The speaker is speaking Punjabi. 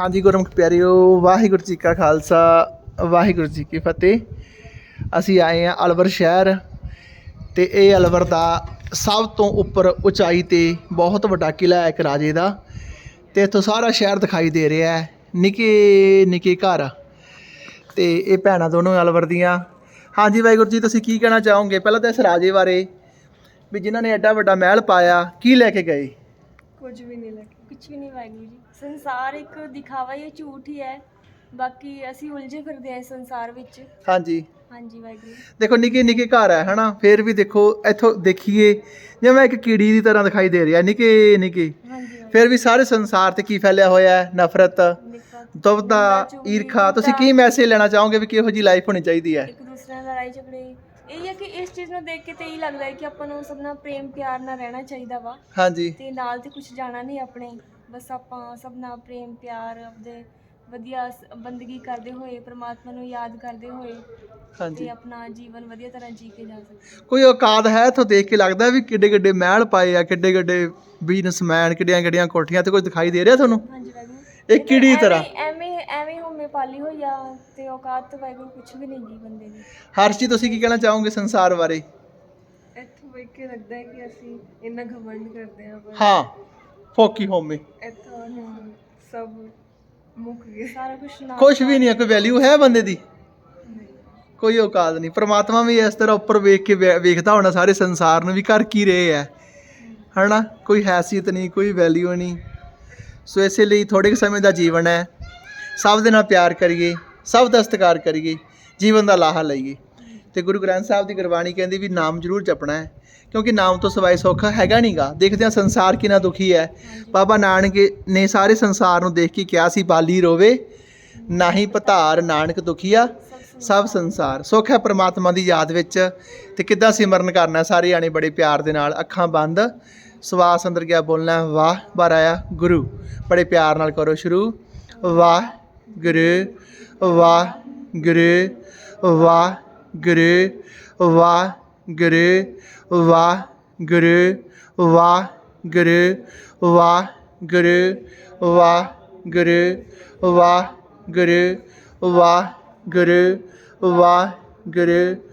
ਹਾਂਜੀ ਗੁਰਮੁਖ ਪਿਆਰਿਓ, ਵਾਹਿਗੁਰੂ ਜੀ ਕਾ ਖਾਲਸਾ, ਵਾਹਿਗੁਰੂ ਜੀ ਕੀ ਫਤਿਹ। ਅਸੀਂ ਆਏ ਆ ਅਲਵਰ ਸ਼ਹਿਰ ਤੇ ਇਹ ਅਲਵਰ ਦਾ ਸਭ ਤੋਂ ਉੱਪਰ ਉਚਾਈ ਤੇ ਬਹੁਤ ਵੱਡਾ ਕਿਲਾ ਹੈ ਇੱਕ ਰਾਜੇ ਦਾ ਤੇ ਇੱਥੋਂ ਸਾਰਾ ਸ਼ਹਿਰ ਦਿਖਾਈ ਦੇ ਰਿਹਾ ਹੈ, ਨਿੱਕੇ ਨਿੱਕੇ ਘਰ। ਤੇ ਇਹ ਭੈਣਾਂ ਦੋਨੋਂ ਅਲਵਰ ਦੀਆਂ। ਹਾਂਜੀ ਵਾਹਿਗੁਰੂ ਜੀ, ਤੁਸੀਂ ਕੀ ਕਹਿਣਾ ਚਾਹੋਗੇ? ਪਹਿਲਾਂ ਤਾਂ ਇਸ ਰਾਜੇ ਬਾਰੇ ਵੀ ਜਿਨ੍ਹਾਂ ਨੇ ਐਡਾ ਵੱਡਾ ਮਹਿਲ ਪਾਇਆ, ਕੀ ਲੈ ਕੇ ਗਏ? ਕੁਝ ਵੀ ਨਹੀਂ ਲੱਗੇ ਕੁਝ ਵੀ ਨਹੀਂ ਵਾਹਿਗੁਰੂ ਜੀ। ਸੰਸਾਰ ਇੱਕ ਦਿਖਾਵਾ ਹੀ ਹੈ ਝੂਠ ਹੀ ਹੈ। ਬਾਕੀ ਅਸੀਂ ਉਲਝੇ ਫਿਰਦੇ ਹਾਂ ਇਸ ਸੰਸਾਰ ਵਿੱਚ। ਹਾਂਜੀ। ਹਾਂਜੀ ਵਾਹਿਗੁਰੂ ਦੇਖੋ ਨਿੱਕੇ ਨਿੱਕੇ ਘਰ ਹੈ ਹਨਾ? ਫਿਰ ਵੀ ਦੇਖੋ ਇੱਥੋਂ ਦੇਖੀਏ ਜਿਵੇਂ ਇੱਕ ਕੀੜੀ ਦੀ ਤਰ੍ਹਾਂ ਦਿਖਾਈ ਦੇ ਰਿਹਾ ਨਿੱਕੇ ਨਿੱਕੇ। ਹਾਂਜੀ ਵਾਹਿਗੁਰੂ। ਫਿਰ ਵੀ ਸਾਰੇ ਸੰਸਾਰ ਤੇ ਕੀ ਫੈਲਿਆ ਹੋਇਆ ਹੈ? ਨਫ਼ਰਤ ਨਿੱਕਾ ਦੁਬਦਾ ਈਰਖਾ। ਤੁਸੀਂ। ਕੀ ਮੈਸੇਜ ਲੈਣਾ ਚਾਹੋਗੇ ਵੀ ਕਿਹੋ ਜੀ ਲਾਈਫ ਹੋਣੀ ਚਾਹੀਦੀ ਹੈ? ਇੱਕ ਦੂਸਰੇ ਨਾਲ ਲੜਾਈ ਝਗੜੇ ਇਹ ਹੈ ਕਿ ਇਸ ਚੀਜ਼ ਨੂੰ ਦੇਖ ਕੇ ਤੇ ਇਹ ਲੱਗਦਾ ਹੈ ਕਿ ਆਪਾਂ ਨੂੰ ਸਭ ਨਾਲ ਪ੍ਰੇਮ ਪਿਆਰ ਨਾਲ ਰਹਿਣਾ ਚਾਹੀਦਾ ਵਾ। ਹਾਂਜੀ। ਤੇ ਨਾਲ ਤੇ ਕੁਝ ਜਾਣਾ ਨਹੀਂ ਆਪਣੇ। ਬਸ ਆਪਾਂ ਸਭ ਨਾਲ ਪ੍ਰੇਮ ਪਿਆਰ ਆਪਦੇ ਵਧੀਆ ਸ- ਬੰਦਗੀ ਕਰਦੇ ਹੋਏ ਪ੍ਰਮਾਤਮਾ ਨੂੰ ਯਾਦ ਕਰਦੇ ਹੋਏ ਹਾਂਜੀ। ਤੇ ਆਪਣਾ ਜੀਵਨ ਵਧੀਆ ਤਰ੍ਹਾਂ ਜੀ ਕੇ ਜਾ ਸਕਦੇ ਕੋਈ ਔਕਾਤ ਹੈ ਇੱਥੋਂ ਦੇਖ ਕੇ ਲੱਗਦਾ ਵੀ ਕਿੱਡੇ ਕਿੱਡੇ ਮਹਿਲ ਪਾਏ ਆ ਕਿੱਡੇ ਕਿੱਡੇ ਬਿਜ਼ਨਸਮੈਨ ਕਿੱਡੀਆਂ ਕਿੱਡੀਆਂ ਕੋਠੀਆਂ ਤੇ ਕੁਝ ਦਿਖਾਈ ਦੇ ਰਿਹਾ ਤੁਹਾਨੂੰ? ਹਾਂਜੀ ਵਾਹਿਗੁਰੂ ਇਹ ਕਿਹੜੀ ਤਰ੍ਹਾਂ? ਐਵੇਂ ਪਾਲੀ ਹੋਈ ਆ ਤੇ ਔਕਾਤ ਤੋਂ ਵਾਹਿਗੁਰੂ ਕੁਝ ਵੀ ਨਹੀਂ ਗੀ ਬੰਦੇ ਦੀ। ਹਰਸ਼ ਜੀ ਤੁਸੀਂ ਕੀ ਕਹਿਣਾ ਚਾਹੋਗੇ ਸੰਸਾਰ ਬਾਰੇ? ਇੱਥੋਂ ਵੇਖ ਕੇ ਲੱਗਦਾ ਹੈ ਕਿ ਅਸੀਂ ਇੰਨਾ ਘਮੰਡ ਕਰਦੇ ਹਾਂ ਪਰ ਹਾਂ ਫੋਕੀ ਹੋਮੇ। ਇੱਥੋਂ ਹੁਣ ਸਭ ਮੁੱਕ ਗਏ। ਸਾਰਾ ਕੁਝ ਨਾ ਕੁਝ ਵੀ ਨਹੀਂ ਹੈ ਕੋਈ ਵੈਲਿਊ ਹੈ ਬੰਦੇ ਦੀ? ਕੋਈ ਔਕਾਤ ਨਹੀਂ। ਪ੍ਰਮਾਤਮਾ ਵੀ ਇਸ ਤਰ੍ਹਾਂ ਉੱਪਰ ਵੇਖ ਕੇ ਵੇ- ਵੇਖਦਾ ਹੋਣਾ ਸਾਰੇ ਸੰਸਾਰ ਨੂੰ ਵੀ ਕਰ ਕੀ ਰਹੇ ਹੈ। ਹਨਾ? ਕੋਈ ਹੈਸੀਅਤ ਨਹੀਂ ਕੋਈ ਵੈਲਿਊ ਨਹੀਂ। ਸੋ ਇਸੇ ਲਈ ਥੋੜੇ ਕੁ ਸਮੇਂ ਦਾ ਜੀਵਨ ਹੈ। ਸਭ ਦੇ ਨਾਲ ਪਿਆਰ ਕਰੀਏ ਸਭ ਦਾ ਸਤਿਕਾਰ ਕਰੀਏ ਜੀਵਨ ਦਾ ਲਾਹਾ ਲਈਏ। ਤੇ ਗੁਰੂ ਗ੍ਰੰਥ ਸਾਹਿਬ ਦੀ ਗੁਰਬਾਣੀ ਕਹਿੰਦੀ ਵੀ ਨਾਮ ਜ਼ਰੂਰ ਜਪਣਾ ਹੈ ਕਿਉਂਕਿ ਨਾਮ ਤੋਂ ਸਿਵਾਏ ਸੁੱਖ ਹੈਗਾ ਨਹੀਂਗਾ ਦੇਖਦੇ ਹਾਂ ਸੰਸਾਰ ਕਿੰਨਾ ਦੁਖੀ ਹੈ। ਬਾਬਾ ਨਾਨਕ ਨੇ ਸਾਰੇ ਸੰਸਾਰ ਨੂੰ ਦੇਖ ਕੇ ਕਿਹਾ ਸੀ ਬਾਲੀ ਰੋਵੇ ਨਾਹੀ ਪਧਾਰ ਨਾਨਕ ਦੁਖੀਆ ਸਭ ਸੰਸਾਰ। ਸੁੱਖ ਹੈ ਪ੍ਰਮਾਤਮਾ ਦੀ ਯਾਦ ਵਿੱਚ। ਤੇ ਕਿੱਦਾਂ ਸਿਮਰਨ ਕਰਨਾ ਸਾਰੇ ਆਣੇ ਬੜੇ ਪਿਆਰ ਦੇ ਨਾਲ ਅੱਖਾਂ ਬੰਦ ਸਵਾਸ ਅੰਦਰ ਗਿਆ ਬੋਲਣਾ ਵਾਹ ਬਾਰ ਆਇਆ ਗੁਰੂ। ਬੜੇ ਪਿਆਰ ਨਾਲ ਕਰੋ ਸ਼ੁਰੂ ਵਾਹ ਗੁਰੂ ਵਾਹ ਗੁਰੂ ਵਾਹ ਗੁਰੂ ਵਾਹ ਗੁਰੂ ਵਾਹ ਗੁਰੂ ਵਾਹ ਗੁਰੂ ਵਾਹ ਗੁਰੂ ਵਾਹ ਗੁਰੂ ਵਾਹ ਗੁਰੂ ਵਾਹ ਗੁਰੂ ਵਾਹ ਗੁਰੂ